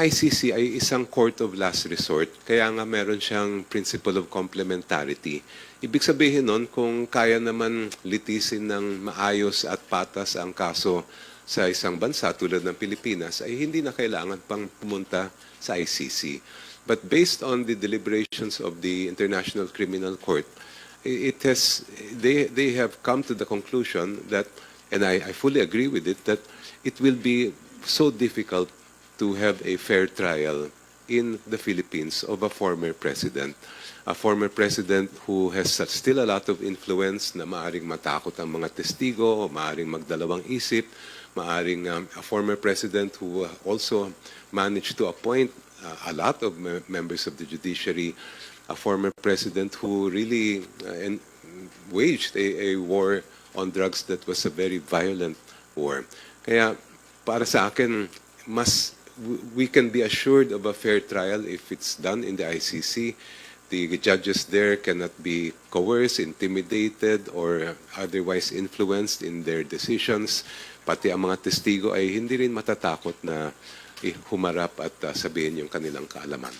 ICC ay isang court of last resort, kaya nga meron siyang principle of complementarity. Ibig sabihin nun, kung kaya naman litisin ng maayos at patas ang kaso sa isang bansa tulad ng Pilipinas, ay hindi na kailangan pang pumunta sa ICC. But based on the deliberations of the International Criminal Court, it has they they have come to the conclusion that and I, I fully agree with it that it will be so difficult to have a fair trial in the Philippines of a former president. A former president who has still a lot of influence na maaring matakot ang mga testigo, maaring magdalawang isip, maaring um, a former president who also managed to appoint uh, a lot of me- members of the judiciary, a former president who really uh, waged a, a war on drugs that was a very violent war. Kaya para sa akin, mas we can be assured of a fair trial if it's done in the ICC. The judges there cannot be coerced, intimidated, or otherwise influenced in their decisions. Pati ang mga testigo ay hindi rin matatakot na humarap at uh, sabihin yung kanilang kaalaman.